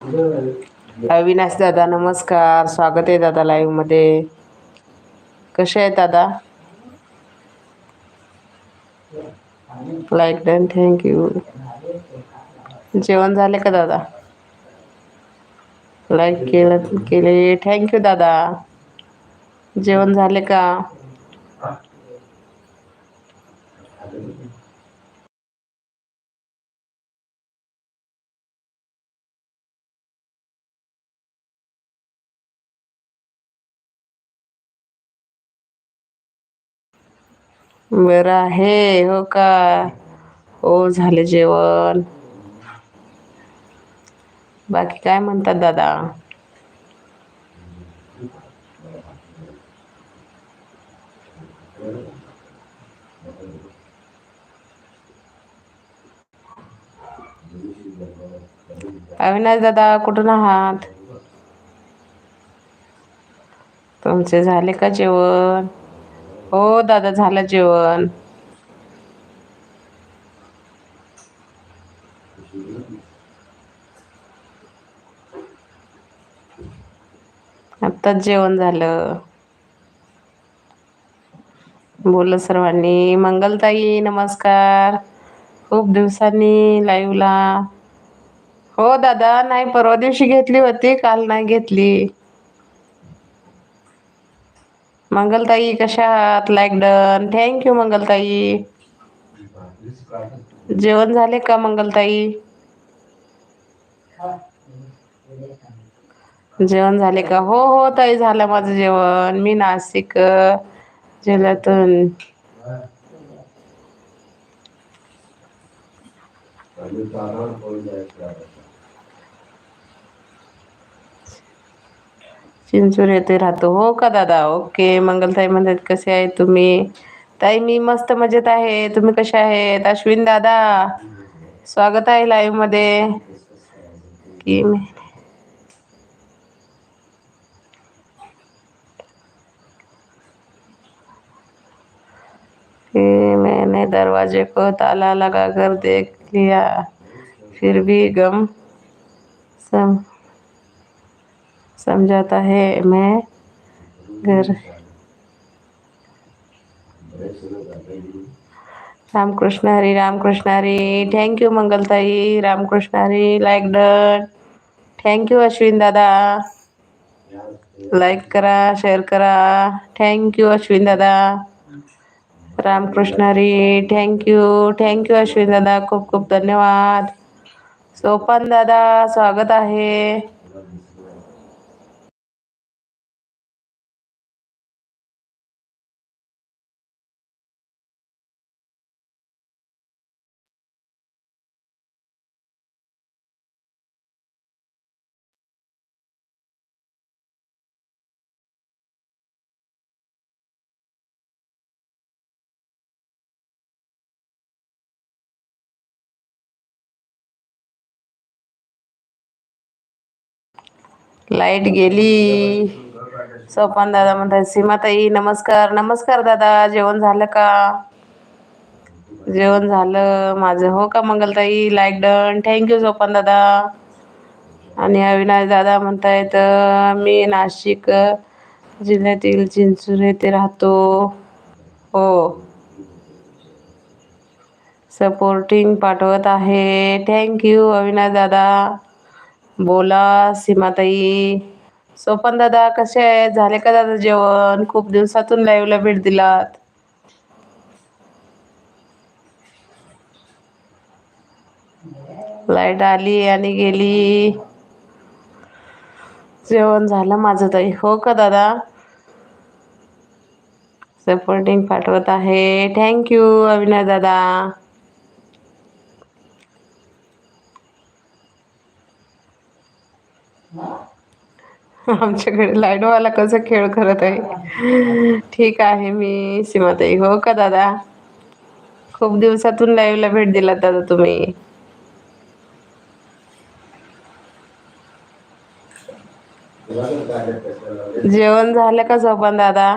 अविनाश दादा नमस्कार. स्वागत आहे दादा लाईव्हमध्ये. कसे आहेत दादा? लाईक डन थँक यू जेवण झाले का दादा? लाईक केलं केले. थँक यू दादा. जेवण झाले का? बरं आहे हो का? हो झाले जेवण. बाकी काय म्हणतात दादा? अविनाश दादा कुठून आहात? तुमचे झाले का जेवण? हो दादा झालं जेवण. आत्ताच जेवण झालं. बोल सर्वांनी. मंगलताई नमस्कार. खूप दिवसांनी लाईव्हला हो दादा नाही परवा दिवशी घेतली होती काल नाही घेतली. मंगलताई कशा आहात लाईक डन थँक्यू मंगलताई. जेवण झाले का मंगलताई? जेवण झाले का? हो हो ताई झालं माझं जेवण. मी नाशिक जिल्ह्यातून. चिंचूर येथे राहतो. हो का दादा? ओके. मंगलताई म्हणतात कसे आहे तुम्ही? ताई मी मस्त मजेत आहे. तुम्ही कसे आहेत? अश्विन दादा स्वागत आहे लाईव्हमध्ये. की मैंने दरवाजे को ताला लगा कर देख लिया फिर भी गम सम समझाता है मैं घर। Ramkrishna Hari Ramkrishna Hari. Thank you Mangaltai. Ramkrishna Hari like done thank you Ashwin dada. Like करा शेअर करा। Thank you Ashwin dada. Ramkrishna Hari thank you thank you Ashwin dada. खूप खूप धन्यवाद। सोपान दादा स्वागत आहे। लाइट गेली. सोपान दादा म्हणतात सीमाताई नमस्कार. नमस्कार दादा जेवण झालं का? जेवण झालं. माझं हो का Mangaltai? Like done thank you Sopan dada. आणि अविनाश दादा म्हणतायत मी नाशिक जिल्ह्यातील चिंचूर येथे राहतो. हो. सपोर्टिंग पाठवत आहे. थँक्यू अविनाश दादा. बोला सीमाताई. सोपन दादा कसे आहे? झाले का दादा जेवण? खूप दिवसातून लाईव्हला भेट दिलात. लाइट आली आणि गेली. जेवण झालं माझं ताई हो का दादा? सपोर्टिंग पाठवत आहे. थँक्यू अविनाश दादा. आमच्याकडे लाईटवाला कसं खेळ करत आहे. ठीक आहे मी सीमाताई. हो का दादा? खूप दिवसातून लाईव्हला भेट दिला दादा तुम्ही. जेवण झालं का झोपण दादा?